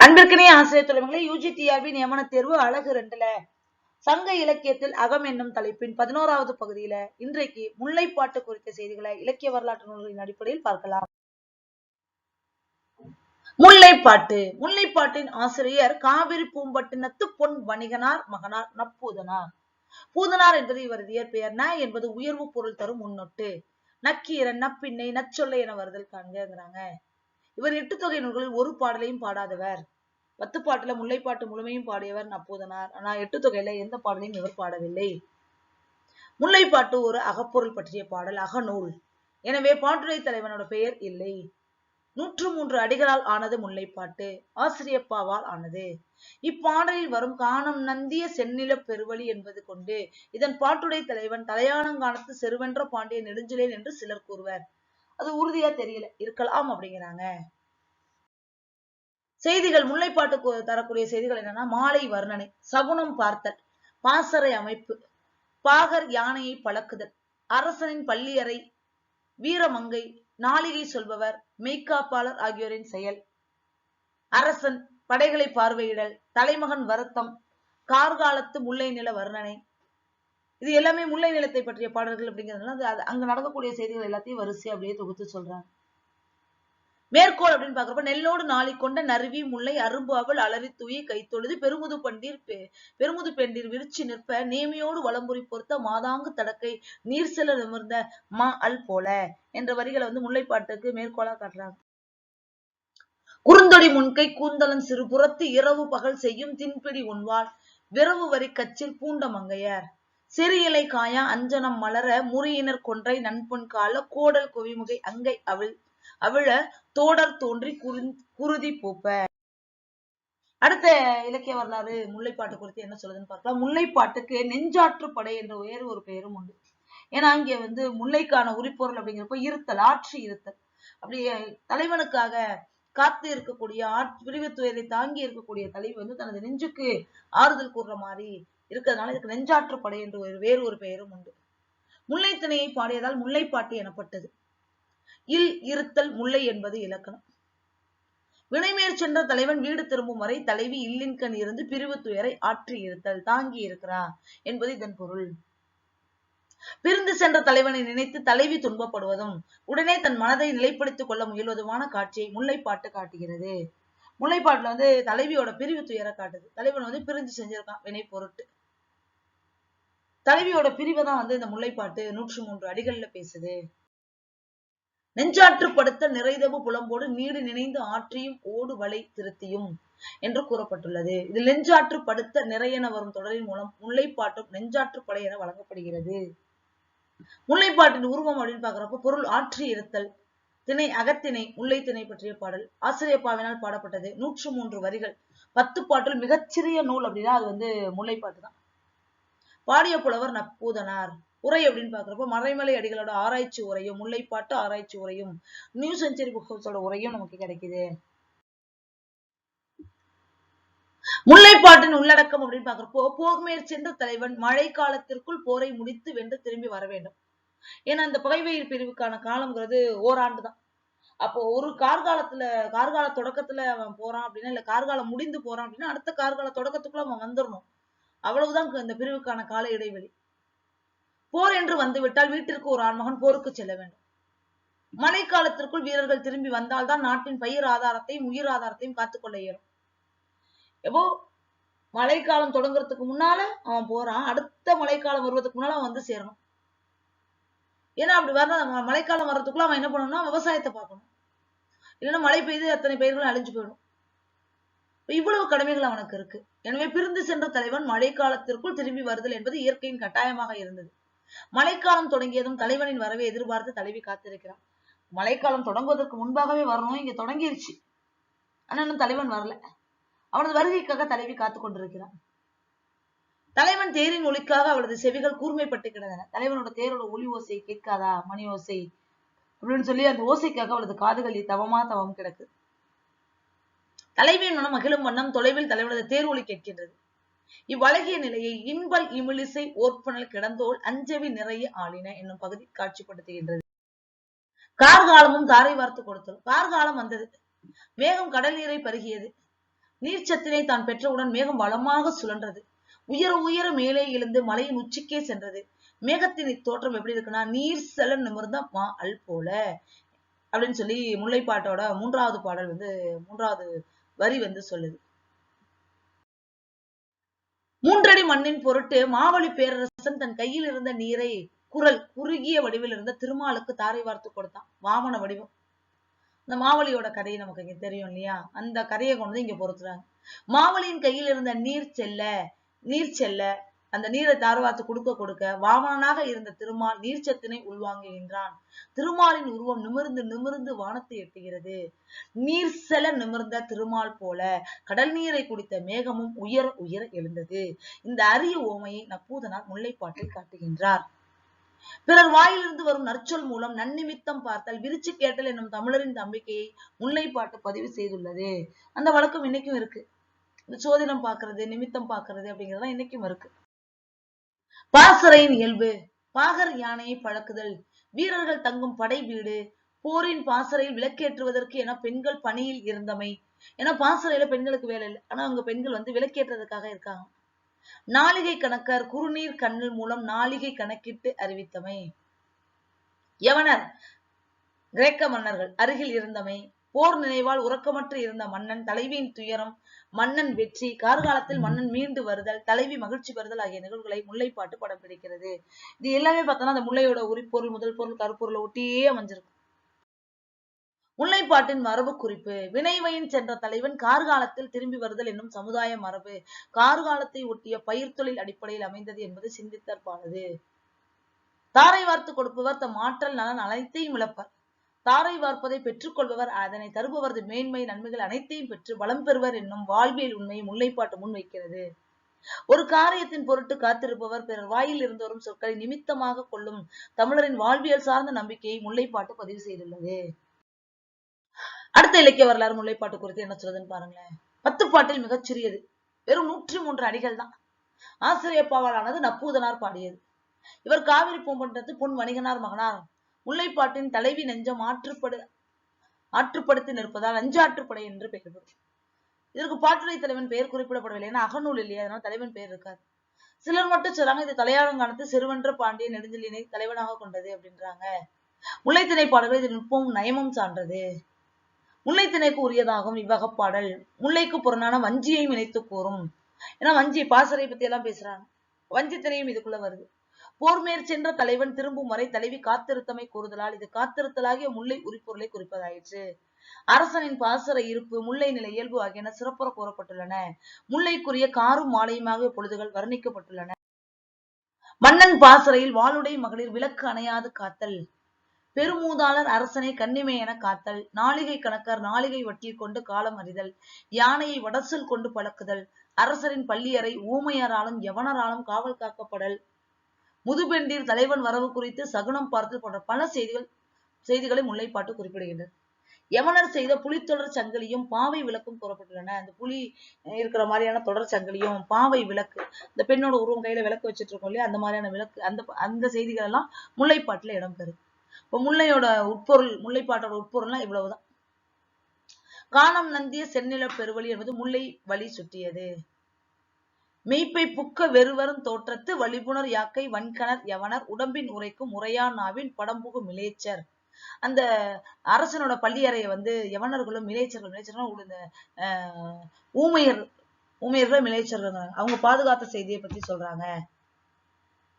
அன்பிற்கினே ஆசிரியர் தலைவர்களே யூஜிடிஆர்பி நியமன தேர்வு அழகு ரெண்டுல. சங்க இலக்கியத்தில் அகம் என்னும் தலைப்பின் பதினோராவது பகுதியில இன்றைக்கு முல்லைப்பாட்டு குறித்த செய்திகளை இலக்கிய வரலாற்று நூல்களின் அடிப்படையில் பார்க்கலாம். முல்லைப்பாட்டு. முல்லைப்பாட்டின் ஆசிரியர் காவிரி பூம்பட்டினத்து பொன் வணிகனார் மகனார் நப்பூதனார். பூதனார் என்பது இவரது இயற்பெயர். ந என்பது உயர்வு பொருள் தரும் முன்னொட்டு. நக்கீரன் நப்பின்னை நச்சொல்லை என வருதல் காண்கிறாங்க இவர் எட்டு தொகை நூல்களில் ஒரு பாடலையும் பாடாதவர். பத்து பாட்டுல முல்லைப்பாட்டு முழுமையும் பாடியவர் நப்போதனார். ஆனால் எட்டு தொகையில எந்த பாடலையும் இவர் பாடவில்லை. முல்லைப்பாட்டு ஒரு அகப்பொருள் பற்றிய பாடல் அகநூல். எனவே பாட்டுரை தலைவனோட பெயர் இல்லை. நூற்று மூன்று அடிகளால் ஆனது முல்லைப்பாட்டு ஆசிரியப்பாவால் ஆனது. இப்பாடலில் வரும் காணம் நந்திய செந்நில பெருவழி என்பது கொண்டு இதன் பாட்டுடை தலைவன் தலையானங்கானத்து செருவென்ற பாண்டிய நெடுஞ்சிலேன் என்று சிலர் கூறுவர். அது உறுதியா தெரியல. இருக்கலாம் அப்படிங்கிறாங்க. செய்திகள் முல்லைப்பாட்டு தரக்கூடிய செய்திகள் என்னன்னா மாலை வர்ணனை சகுனம் பார்த்தல் பாசறை அமைப்பு பாகர் யானையை பழக்குதல் அரசனின் பள்ளியறை வீரமங்கை நாளிகை சொல்பவர் மெய்காப்பாளர் ஆகியோரின் செயல் அரசன் படைகளை பார்வையிடல் தலைமகன் வருத்தம் கார்காலத்து முல்லை நில வர்ணனை இது எல்லாமே முல்லை நிலத்தை பற்றிய பாடல்கள் அப்படிங்கிறதுனால அது- அங்க நடக்கக்கூடிய செய்திகள் எல்லாத்தையும் வரிசை அப்படியே தொகுத்து சொல்றாங்க. மேற்கோள் அப்படின்னு பாக்குறப்ப நெல்லோடு நாளை கொண்ட நறுவி முல்லை அரும்பு அவள் அலறி தூய கைத்தொழுது பெருமுது பண்டீர் பெ- பெருமுது பெண்டீர் விரிச்சி நிற்ப நேமியோடு வளம்புரி பொறுத்த மாதாங்கு தடக்கை நீர் செல்ல நிமிர்ந்த மா அல் போல என்ற வரிகளை வந்து முல்லைப்பாட்டுக்கு மேற்கோளா காட்டுறாங்க. குறுந்தொடி முன்கை கூந்தலன் சிறு புறத்து இரவு பகல் செய்யும் தின்பிடி உண்வாள் விரவு வரி கச்சில் பூண்ட மங்கையர். சிறு இலை காயா அஞ்சனம் மலர முறியினர் கொன்றை நண்பொன் கால கோடல் குவிமுகை அங்கை அவிழ் அவிழ தோடர் தோன்றி குருதி பூப்ப. அடுத்த இலக்கிய வரலாறு முல்லைப்பாட்டு குறித்து என்ன சொல்லுதுன்னு பார்க்கலாம் முல்லைப்பாட்டுக்கு நெஞ்சாற்று படை என்ற வேறு ஒரு பெயரும் உண்டு. ஏன்னா இங்க வந்து முல்லைக்கான உரிப்பொருள் அப்படிங்கிறப்ப இருத்தல் ஆட்சி இருத்தல். அப்படி தலைவனுக்காக காத்து இருக்கக்கூடிய ஆட் பிரிவு துயரை தாங்கி இருக்கக்கூடிய தலைவி வந்து தனது நெஞ்சுக்கு ஆறுதல் கூறுற மாதிரி இருக்கிறதுனால இதுக்கு நெஞ்சாற்று படை என்று ஒரு வேறு ஒரு பெயரும் உண்டு. முல்லைத்திணையை பாடியதால் முல்லைப்பாட்டு எனப்பட்டது. இல் இருத்தல் முல்லை என்பது இலக்கணம். வினைமேற் சென்ற தலைவன் வீடு திரும்பும் வரை தலைவி இல்லின்கண் இருந்து பிரிவு துயரை ஆற்றி இருத்தல் தாங்கி இருக்கிறா என்பது இதன் பொருள். பிரிந்து சென்ற தலைவனை நினைத்து தலைவி துன்பப்படுவதும் உடனே தன் மனதை நிலைப்படுத்திக் கொள்ள முயல்வதுமான காட்சியை முல்லைப்பாட்டு காட்டுகிறது. முல்லைப்பாட்டுல வந்து தலைவியோட பிரிவு துயரை காட்டுது. தலைவன் வந்து பிரிஞ்சு செஞ்சிருக்கான் வினை பொருட்டு. தலைவியோட பிரிவை தான் வந்து இந்த முல்லைப்பாட்டு நூற்று மூன்று அடிகள்ல பேசுது. நெஞ்சாற்றுப்படுத்த நிறைதவு புலம்போடு நீடு நினைந்து ஆற்றியும் ஓடு வலை திருத்தியும் என்று கூறப்பட்டுள்ளது. இது நெஞ்சாற்று படுத்த நிறையென வரும் தொடரின் மூலம் முல்லைப்பாட்டும் நெஞ்சாற்றுப்படை என வழங்கப்படுகிறது. முல்லைப்பாட்டின் உருவம் அப்படின்னு பாக்குறப்ப பொருள் ஆற்றி இருத்தல் திணை அகத்திணை முல்லை திணை பற்றிய பாடல் ஆசிரியப்பாவினால் பாடப்பட்டது நூற்று மூன்று வரிகள். பத்து பாட்டில் மிகச்சிறிய நூல் அப்படின்னா அது வந்து முல்லைப்பாட்டு தான். பாடிய புலவர் நப்பூதனார் உரை அப்படின்னு பாக்குறப்ப மறைமலை அடிகளோட ஆராய்ச்சி உரையும் முல்லைப்பாட்டு ஆராய்ச்சி உரையும் நியூ செஞ்சுரி புக்ஸோட உரையும் நமக்கு கிடைக்குது. முல்லைப்பாட்டின் உள்ளடக்கம் அப்படின்னு பாக்குறப்போ போர் சென்ற தலைவன் மழை காலத்திற்குள் போரை முடித்து வென்று திரும்பி வர வேண்டும். ஏன்னா இந்த பகைவெயில் பிரிவுக்கான காலம்ங்கிறது ஓராண்டு தான் அப்போ ஒரு கார்காலத்துல கார்கால தொடக்கத்துல அவன் போறான் அப்படின்னா இல்ல கார்காலம் முடிந்து போறான் அப்படின்னா அடுத்த கார்கால தொடக்கத்துக்குள்ள அவன் வந்துடணும் அவ்வளவுதான் இந்த பிரிவுக்கான கால இடைவெளி. போர் என்று வந்துவிட்டால் வீட்டிற்கு ஒரு ஆண்மகன் போருக்கு செல்ல வேண்டும். மழைக்காலத்திற்குள் வீரர்கள் திரும்பி வந்தால்தான் நாட்டின் பயிர் ஆதாரத்தையும் உயிர் ஆதாரத்தையும் காத்துக்கொள்ள இயலும். எப்போ? மழைக்காலம் தொடங்குறதுக்கு முன்னால அவன் போறான். அடுத்த மழைக்காலம் வருவதற்கு முன்னால அவன் வந்து சேரணும். ஏன்னா அப்படி வர மழைக்காலம் வர்றதுக்குள்ள அவன் என்ன பண்ணணும்னா விவசாயத்தை பார்க்கணும். இல்லைன்னா மழை பெய்து அத்தனை பயிர்களும் அழிஞ்சு போயிடும். இவ்வளவு கடமைகள் அவனுக்கு இருக்கு. எனவே பிரிந்து சென்ற தலைவன் மழைக்காலத்திற்குள் திரும்பி வருதல் என்பது இயற்கையின் கட்டாயமாக இருந்தது. மழைக்காலம் தொடங்கியதும் தலைவனின் வரவை எதிர்பார்த்து தலைவி காத்திருக்கிறான். மழைக்காலம் தொடங்குவதற்கு முன்பாகவே வரணும் இங்க தொடங்கிருச்சு. ஆனா இன்னும் தலைவன் வரல. அவனது வருகைக்காக தலைவி காத்து கொண்டிருக்கிறான். தலைவன் தேரின் ஒளிக்காக அவளது செவிகள் கூர்மைப்பட்டு கிடந்தன. தலைவனோட தேரோட ஒளி ஓசை கேட்காதா? மணி ஓசை அப்படின்னு சொல்லி அந்த ஓசைக்காக அவளது காதுகளில் தவமா தவம் கிடக்கு. தலைவியின் மனம் மகிழும் வண்ணம் தொலைவில் தலைவனது தேர் ஒலி கேட்கின்றது. இவ்வழகிய நிலையை இன்பல் இமிழிசை ஓர்ப்பனல் கிடந்தோல் அஞ்சவி நிறைய ஆளின என்னும் பகுதி காட்சிப்படுத்துகின்றது. கார்காலமும் தாரை வார்த்து கொடுத்தது. கார்காலம் வந்தது. மேகம் கடல் நீரை பருகியது. நீர்ச்சத்தினை தான் பெற்றவுடன் மேகம் வளமாக சுழன்றது. உயர உயர மேலே எழுந்து மலையின் உச்சிக்கே சென்றது. மேகத்தின் தோற்றம் எப்படி இருக்குன்னா நீர் செல நிமிர்ந்த மா அல் போல அப்படின்னு சொல்லி முல்லைப்பாட்டோட மூன்றாவது பாடல் வந்து மூன்றாவது வரி வந்து சொல்லுது. மூன்றடி மண்ணின் பொருட்டு மாவழி பேரரசன் தன் கையில் இருந்த நீரை குரல் குறுகிய வடிவில் இருந்த திருமாலுக்கு தாரை வார்த்து கொடுத்தான். வாமன வடிவம். இந்த மாவலியோட கதையை நமக்கு இங்க தெரியும் இல்லையா? அந்த கதையை கொண்டு வந்து இங்க பொறுத்துறாங்க மாவழியின் கையில் இருந்த நீர் செல்ல நீர் செல்ல அந்த நீரை தாரவாத்து கொடுக்க கொடுக்க வாமனாக இருந்த திருமால் நீர்ச்சத்தினை உள்வாங்குகின்றான். திருமாலின் உருவம் நிமிர்ந்து நிமிர்ந்து வானத்தை எட்டுகிறது. நீர் செல நிமிர்ந்த திருமால் போல கடல் நீரை குடித்த மேகமும் உயர உயர எழுந்தது. இந்த அரிய ஓமையை நப்பூதனார் முல்லைப்பாட்டில் காட்டுகின்றார். பிறர் வாயிலிருந்து வரும் நற்சொல் மூலம் நன்னிமித்தம் பார்த்தால் விரிச்சு கேட்டல் என்னும் தமிழரின் நம்பிக்கையை முல்லைப்பாட்டு பதிவு செய்துள்ளது. அந்த வழக்கம் இன்னைக்கும் இருக்கு. இந்த சோதிடம் பாக்குறது நிமித்தம் பாக்குறது அப்படிங்கறதெல்லாம் இன்னைக்கும் இருக்கு. பாசறையின் இயல்பு. பாகர் யானையை பழக்குதல். வீரர்கள் தங்கும் படை வீடு. போரின் பாசறையில் விளக்கேற்றுவதற்கு என பெண்கள் பணியில் இருந்தமை. ஏன்னா பாசறையில பெண்களுக்கு வேலை இல்லை. ஆனா அங்க பெண்கள் வந்து விளக்கேற்றதுக்காக இருக்காங்க. நாளிகை கணக்கர் குறுநீர் கண்ணல் மூலம் நாளிகை கணக்கிட்டு அறிவித்தமை. யவனர் கிரேக்க மன்னர்கள் அருகில் இருந்தமை. போர் நினைவால் உறக்கமற்று இருந்த மன்னன் தலைவியின் துயரம் மன்னன் வெற்றி கார்காலத்தில் மன்னன் மீண்டு வருதல் தலைவி மகிழ்ச்சி வருதல் ஆகிய நிகழ்வுகளை முல்லைப்பாட்டு படம் பிடிக்கிறது இது எல்லாமே பார்த்தோம்னா அந்த முல்லையோட உரிப்பொருள் முதல் பொருள் கருப்பொருளை ஒட்டியே அமைஞ்சிருக்கும். முல்லைப்பாட்டின் மரபு குறிப்பு வினைவையின் சென்ற தலைவன் கார்காலத்தில் திரும்பி வருதல் என்னும் சமுதாய மரபு. கார்காலத்தை ஒட்டிய பயிர் தொழில் அடிப்படையில் அமைந்தது என்பது சிந்தித்தற்பானது தாரை வார்த்து கொடுப்பவர் தம் ஆற்றல் நலன் அனைத்தையும் இழப்பார். தாரை வார்ப்பதை பெற்றுக்கொள்பவர் அதனை தருபவரது மேன்மை நன்மைகள் அனைத்தையும் பெற்று வளம் பெறுவர் என்னும் வாழ்வியல் உண்மையை முல்லைப்பாட்டு முன்வைக்கிறது ஒரு காரியத்தின் பொருட்டு காத்திருப்பவர் பிறர் வாயில் இருந்து வரும் சொற்களை நிமித்தமாக கொள்ளும் தமிழரின் வாழ்வியல் சார்ந்த நம்பிக்கையை முல்லைப்பாட்டு பதிவு செய்துள்ளது. அடுத்த இலக்கிய வரலாறு முல்லைப்பாட்டு குறித்து என்ன சொல்றதுன்னு பாருங்களேன். பத்து பாட்டில் மிகச் சிறியது. வெறும் நூற்றி மூன்று அடிகள் தான். ஆசிரியப்பாவாலானது நப்பூதனார் பாடியது. இவர் காவிரி பூம்பண்டத்து பொன் வணிகனார் மகனார் முல்லைப்பாட்டின் தலைவி நெஞ்சம் ஆற்றுப்படு ஆற்றுப்படுத்தி நிற்பதால் அஞ்சாற்றுப்படை என்று பெயர் பெறும். இதற்கு பாட்டுடை தலைவன் பெயர் குறிப்பிடப்படவில்லை ஏன்னா அகநூல் இல்லையா அதனால தலைவன் பெயர் இருக்காது. சிலர் மட்டும் சொல்றாங்க இது தலையாளங்கானத்து சிறுவன்ற பாண்டிய நெடுஞ்செலியனை தலைவனாக கொண்டது அப்படின்றாங்க. முல்லைத்திணை பாடல்கள் இது நுட்பம் நயமும் சான்றது. முல்லைத்திணைக்கு உரியதாகும் இவ்வகப்பாடல். முல்லைக்கு புறனான வஞ்சியையும் இணைத்து கூறும். ஏன்னா வஞ்சி பாசறை பத்தி எல்லாம் பேசுறாங்க. வஞ்சித்திணையும் இதுக்குள்ள வருது. போர்மேற் சென்ற தலைவன் திரும்பும் வரை தலைவி காத்திருத்தமை கூறுதலால் இது காத்திருத்தலாகிய முல்லை உரிப்பொருளை குறிப்பதாயிற்று. அரசனின் பாசர இருப்பு முல்லை நிலை இயல்பு ஆகியன சிறப்புற கூறப்பட்டுள்ளன. முல்லைக்குரிய காரும் மாலையுமாக பொழுதுகள் வர்ணிக்கப்பட்டுள்ளன. மன்னன் பாசறையில் வாளுடை மகளிர் விளக்கு அணையாது காத்தல். பெருமூதாளர் அரசனை கண்ணிமை என காத்தல். நாளிகை கணக்கர் நாளிகை வட்டி கொண்டு காலம் அறிதல். யானையை வடசல் கொண்டு பழக்குதல். அரசரின் பள்ளியறை ஊமையராலும் யவனராலும் காவல் காக்கப்படல். முதுபெண்டீர் தலைவன் வரவு குறித்து சகுனம் பார்த்தல் போன்ற பல செய்திகள் செய்திகளை முல்லைப்பாட்டு குறிப்பிடுகின்றது. யமனர் செய்த புலித்தொடர் சங்கிலியும் பாவை விளக்கும் கூறப்பட்டுள்ளன. அந்த புலி இருக்கிற மாதிரியான தொடர் சங்கிலியும் பாவை விளக்கு இந்த பெண்ணோட உருவம் கையில விளக்கு வச்சுட்டு இருக்கோம் இல்லையா? அந்த மாதிரியான விளக்கு அந்த அந்த செய்திகள் எல்லாம் முல்லைப்பாட்டுல இடம்பெறும். இப்ப முல்லையோட உட்பொருள் முல்லைப்பாட்டோட உட்பொருள்லாம் இவ்வளவுதான். காணம் நந்திய செந்நில பெருவழி என்பது முல்லை வழி சுற்றியது. மெய்ப்பை புக்க வெறுவரும் தோற்றத்து வழிபுணர் யாக்கை வன்கணர் யவனர் உடம்பின் உரைக்கும் உரையானாவின் படம்புகும் படம்புகு மிலேச்சர். அந்த அரசனோட பள்ளியறையை வந்து யவனர்களும் மிலேச்சர்களும் மிலேச்சர்களும் இந்த ஆஹ் ஊமையர் ஊமையர்களும் மிலேச்சர்கள் அவங்க பாதுகாத்த செய்தியை பத்தி சொல்றாங்க.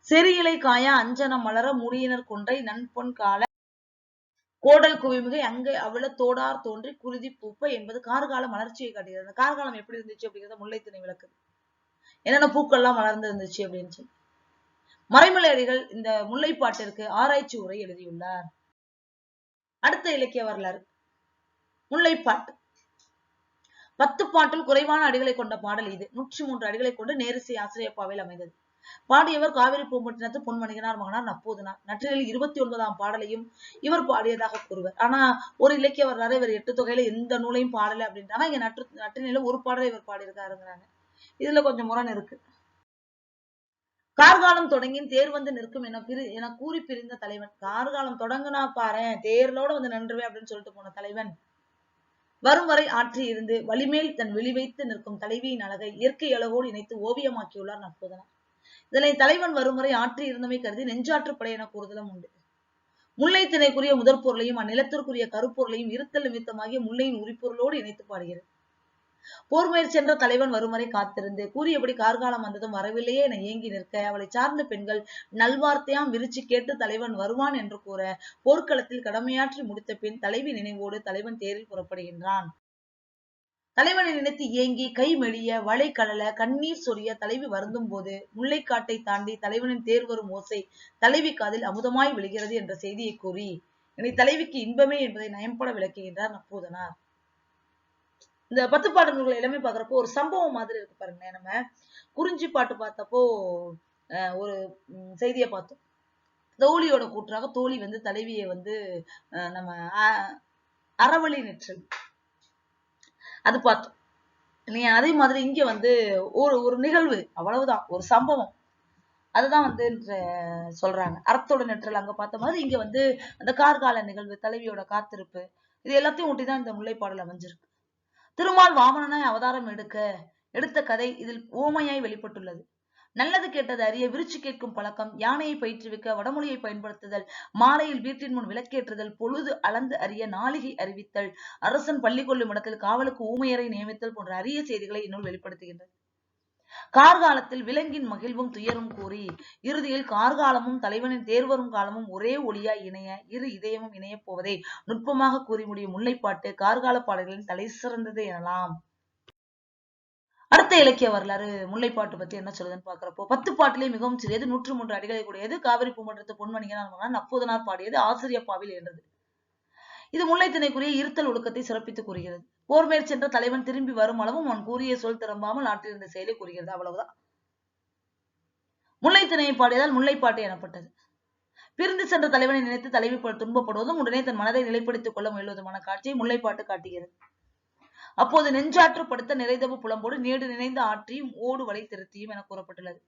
செரியிலை காயா அஞ்சனம் மலர முடியினர் கொன்றை நன்பொன் கால கோடல் குவிமிகை அங்கே அவள தோடார் தோன்றி குருதி பூப்ப என்பது கார்கால மலர்ச்சியை காட்டுகிறது. அந்த கார்காலம் எப்படி இருந்துச்சு அப்படிங்கிறத முல்லைத்திணை விளக்குது என்னென்ன பூக்கள்லாம் வளர்ந்து இருந்துச்சு அப்படின்னு சொல்லி. மறைமலை அடிகள் இந்த முல்லைப்பாட்டிற்கு ஆராய்ச்சி உரை எழுதியுள்ளார். அடுத்த இலக்கிய வரலாறு. முல்லைப்பாட்டு. பத்து பாட்டில் குறைவான அடிகளை கொண்ட பாடல் இது. நூற்றி மூன்று அடிகளை கொண்டு நேரிசை ஆசிரியப்பாவில் அமைந்தது. பாடியவர் காவிரி பூம்பட்டினத்து பொன்மணிகனார் மகனார் நப்பூதனார். நற்றினில் இருபத்தி ஒன்பதாம் பாடலையும் இவர் பாடியதாக கூறுவர். ஆனா ஒரு இலக்கிய வரலாறு இவர் எட்டு தொகையில எந்த நூலையும் பாடலை அப்படின்றாங்க. இங்க நற்று நற்றினில ஒரு பாடலை இவர் பாடியிருக்காருங்கிறாங்க. இதுல கொஞ்சம் முரண் இருக்கு. கார்காலம் தொடங்கி தேர் வந்து நிற்கும் என பிரி என கூறி பிரிந்த தலைவன் கார்காலம் தொடங்குனா பாரு தேர்லோட வந்து நின்றுவேன் அப்படின்னு சொல்லிட்டு போன தலைவன். வரும் வரை ஆற்றி இருந்து வலிமேல் தன் விழி வைத்து நிற்கும் தலைவியின் அழகை இயற்கை அழகோடு இணைத்து ஓவியமாக்கியுள்ளார் நற்போதனா. இதனை தலைவன் வரும் வரை ஆற்றி இருந்தமை கருதி நெஞ்சாற்றுப்படை என கூறுதலும் உண்டு. முல்லை திணைக்குரிய முதற் பொருளையும் அந்நிலத்திற்குரிய கருப்பொருளையும் இருத்தல் நிமித்தமாகிய முல்லையின் உரிப்பொருளோடு இணைத்து பாடுகிறது. போர் முயற்சி தலைவன் வரும் வரை காத்திருந்து கூறியபடி கார்காலம் வந்ததும் வரவில்லையே என ஏங்கி நிற்க அவளை சார்ந்த பெண்கள் நல்வார்த்தையாம் விரிச்சு கேட்டு தலைவன் வருவான் என்று கூற போர்க்களத்தில் கடமையாற்றி முடித்த பின் தலைவி நினைவோடு தலைவன் தேரில் புறப்படுகின்றான். தலைவனை நினைத்து ஏங்கி கை மெழிய வளை கடல கண்ணீர் சொரிய தலைவி வருந்தும் போது முல்லைக்காட்டை தாண்டி தலைவனின் தேர் வரும் ஓசை தலைவி காதில் அமுதமாய் விழுகிறது என்ற செய்தியை கூறி இனி தலைவிக்கு இன்பமே என்பதை நயம்பட விளக்குகின்றார் நப்பூதனார். இந்த பத்து பாட்டு நூல்கள் எல்லாமே பாக்குறப்போ ஒரு சம்பவம் மாதிரி இருக்கு பாருங்களேன். நம்ம குறிஞ்சி பாட்டு பார்த்தப்போ ஒரு செய்தியை பார்த்தோம். தோழியோட கூற்றாக தோழி வந்து தலைவியை வந்து நம்ம அறவழி நிற்றல் அது பார்த்தோம். நீ அதே மாதிரி இங்க வந்து ஒரு ஒரு நிகழ்வு அவ்வளவுதான் ஒரு சம்பவம். அதுதான் வந்து சொல்றாங்க. அறத்தோட நெற்றல் அங்க பார்த்த மாதிரி இங்க வந்து அந்த கார்கால நிகழ்வு தலைவியோட காத்திருப்பு இது எல்லாத்தையும் ஒட்டிதான் இந்த முல்லைப்பாடல் அமைஞ்சிருக்கு. திருமால் வாமனனாய் அவதாரம் எடுக்க எடுத்த கதை இதில் ஓமையாய் வெளிப்பட்டுள்ளது. நல்லது கேட்டது அறிய விருச்சி கேட்கும் பழக்கம் யானையை பயிற்றுவிக்க வடமொழியை பயன்படுத்துதல் மாலையில் வீட்டின் முன் விளக்கேற்றுதல் பொழுது அளந்து அறிய நாளிகை அறிவித்தல் அரசன் பள்ளி கொள்ளும் இடத்தில் காவலுக்கு ஊமையரை நியமித்தல் போன்ற அரிய செய்திகளை இந்நூல் வெளிப்படுத்துகின்றது. கார்காலத்தில் விலங்கின் மகிழ்வும் துயரும் கூறி இறுதியில் கார்காலமும் தலைவனின் தேர்வரும் காலமும் ஒரே ஒளியாய் இணைய இரு இதயமும் இணையப் போவதை நுட்பமாக கூறி முடியும் முல்லைப்பாட்டு கார்கால பாடல்களின் தலை சிறந்தது எனலாம். அடுத்த இலக்கிய வரலாறு முல்லைப்பாட்டு பத்தி என்ன சொல்லுதுன்னு பாக்குறப்போ பத்து பாட்டிலே மிகவும் சிறியது நூற்று மூன்று அடிகளை கூடியது காவிரி பூமன்றத்து பொன்மணிகனார் மகனார் பாடியது ஆசிரியப்பாவில் என்றது இது முல்லைத்தினைக்குரிய இருத்தல் ஒழுக்கத்தை சிறப்பித்து கூறுகிறது. போர் மேற் சென்ற தலைவன் திரும்பி வரும் அளவும் அவன் கூறிய சொல் திரும்பாமல் ஆற்றியிருந்த செயலை கூறுகிறது. அவ்வளவுதான். முல்லை திணையை பாடியதால் முல்லைப்பாட்டு எனப்பட்டது. பிரிந்து சென்ற தலைவனை நினைத்து தலைவி துன்பப்படுவதும் உடனே தன் மனதை நிலைப்படுத்திக் கொள்ள முயல்வதுமான காட்சியை முல்லைப்பாட்டு காட்டுகிறது. அப்போது நெஞ்சாற்றுப்படுத்த நிறைதவு புலம்போடு நேடு நினைந்த ஆற்றியும் ஓடு வலை திருத்தியும் என கூறப்பட்டுள்ளது.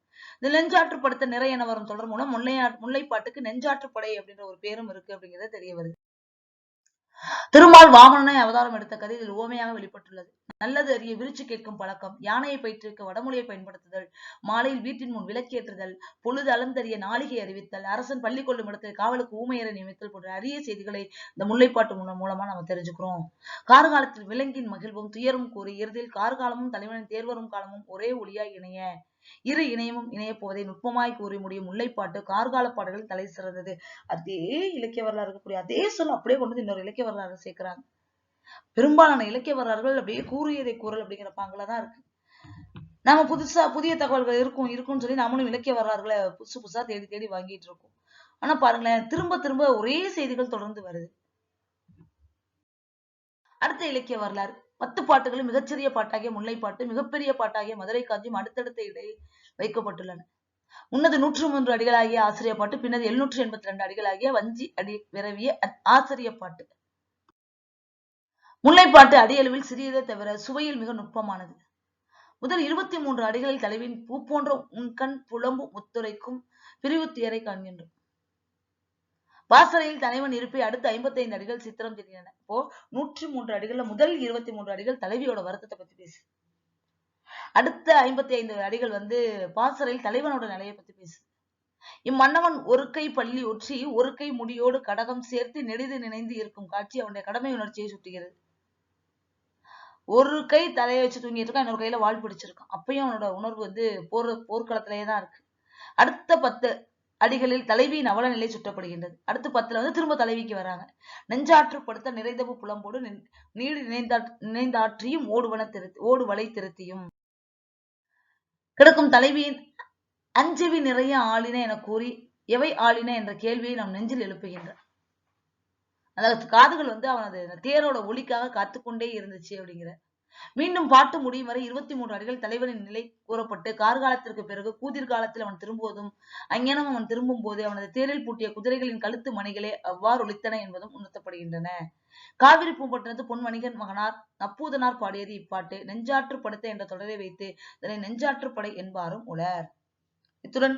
இந்த நெஞ்சாற்றுப்படுத்த நிறை என வரும் தொடர் மூலம் முல்லையா முல்லைப்பாட்டுக்கு நெஞ்சாற்றுப்படை அப்படின்ற ஒரு பேரும் இருக்கு அப்படிங்கிறது தெரிய வருது. திருமால் வாமனனை அவதாரம் எடுத்த கதை இதில் உவமையாக வெளிப்பட்டுள்ளது. நல்லது அறிய விரிச்சு கேட்கும் பழக்கம் யானையை பயிற்றுவிக்க வடமொழியை பயன்படுத்துதல் மாலையில் வீட்டின் முன் விளக்கேற்றுதல் பொழுது அளந்தறிய நாளிகை அறிவித்தல் அரசன் பள்ளி கொள்ளும் இடத்தில் காவலுக்கு ஊமையரை நியமித்தல் போன்ற அரிய செய்திகளை இந்த முல்லைப்பாட்டு மூலம் மூலமா நம்ம தெரிஞ்சுக்கிறோம். கார்காலத்தில் விலங்கின் மகிழ்வும் துயரும் கூறி இறுதியில் கார்காலமும் தலைவனின் தேர்வரும் காலமும் ஒரே ஒளியாய் இணைய. இரு இணையமும் இணையப் போவதை நுட்பமாய் கூறி முடியும் முல்லைப்பாட்டு கார்கால பாடல்கள் தலை சிறந்தது. அதே இலக்கிய வரலாறு இருக்கக்கூடிய அதே சொல் அப்படியே கொண்டு வந்து இன்னொரு இலக்கிய வரலாறு சேர்க்கிறாங்க. பெரும்பாலான இலக்கிய வரலாறுகள் அப்படியே கூறியதை கூறல் அப்படிங்கிற பாங்குல தான் இருக்கு. நாம புதுசா புதிய தகவல்கள் இருக்கும் இருக்கும்னு சொல்லி நாமளும் இலக்கிய வரலாறுகளை புதுசு புதுசா தேடி தேடி வாங்கிட்டு இருக்கோம். ஆனா பாருங்களேன் திரும்ப திரும்ப ஒரே செய்திகள் தொடர்ந்து வருது. அடுத்த இலக்கிய வரலாறு. பத்து பாட்டுகளும் மிகச்சிறிய பாட்டாகிய முல்லைப்பாட்டு மிகப்பெரிய பாட்டாகிய மதுரை காஞ்சியும் அடுத்தடுத்த இடையே வைக்கப்பட்டுள்ளன. முன்னது நூற்று மூன்று அடிகளாகிய ஆசிரிய பாட்டு பின்னது எழுநூற்று எண்பத்தி ரெண்டு அடிகளாகிய வஞ்சி அடி விரவிய ஆசிரிய பாட்டு. முல்லைப்பாட்டு அடியளவில் சிறியதே தவிர சுவையில் மிக நுட்பமானது. முதல் இருபத்தி மூன்று அடிகளில் தலைவின் பூ போன்ற உன்கண் புலம்பு முத்துரைக்கும் பிரிவு துயரை காண்கின்றோம். வாசலையில் தலைவன் இருப்பை அடுத்து ஐம்பத்தி ஐந்து அடிகள் சித்திரம் தெரிகின்றன. இப்போ நூற்றி மூன்று அடிகள்ல முதல் இருபத்தி மூன்று அடிகள் தலைவியோட வருத்தத்தை பத்தி பேசு. அடுத்த ஐம்பத்தி ஐந்து அடிகள் வந்து பாசறையில் தலைவனோட நிலையை பத்தி பேசு. இம்மன்னவன் ஒரு கை பள்ளி ஒற்றி ஒரு கை முடியோடு கடகம் சேர்த்து நெடிது நினைந்து இருக்கும் காட்சி அவனுடைய கடமை உணர்ச்சியை சுட்டுகிறது. ஒரு கை தலையை வச்சு தூங்கிட்டு இருக்கான் இன்னொரு கையில வாழ் பிடிச்சிருக்கான். அப்பயும் அவனோட உணர்வு வந்து போர் போர்க்களத்திலேயே தான் இருக்கு. அடுத்த பத்து அடிகளில் தலைவியின் அவல நிலை சுட்டப்படுகின்றது அடுத்து பத்துல வந்து திரும்ப தலைவிக்கு வராங்க. நெஞ்சாற்றுப்படுத்த நிறைந்தவு புலம்போடு நீடு நினைந்தா நினைந்தாற்றியும் ஓடுவன திருத்தி ஓடுவலை திருத்தியும். கிடக்கும் தலைவியின் அஞ்சவி நிறைய ஆளின என கூறி எவை ஆளின என்ற கேள்வியை நம் நெஞ்சில் எழுப்புகின்றார் அதாவது காதுகள் வந்து அவனது தேரோட ஒளிக்காக காத்துக்கொண்டே இருந்துச்சு அப்படிங்கிற மீண்டும் பாட்டு முடியும் வரை இருபத்தி மூன்று அடிகள் தலைவனின் நிலை கூறப்பட்டு கார்காலத்திற்கு பிறகு கூதிர் காலத்தில் அவன் திரும்புவதும் அங்ஙனம் அவன் திரும்பும் போது அவனது தேரில் பூட்டிய குதிரைகளின் கழுத்து மணிகளே அவ்வாறு ஒலித்தன என்பதும் உணர்த்தப்படுகின்றன. காவிரி பூம்பட்டினத்து பொன்மணிகன் மகனார் நப்பூதனார் பாடியது இப்பாட்டு நெஞ்சாற்று படுத்த என்ற தொடரை வைத்து இதனை நெஞ்சாற்றுப்படை என்பாரும் உலர் இத்துடன்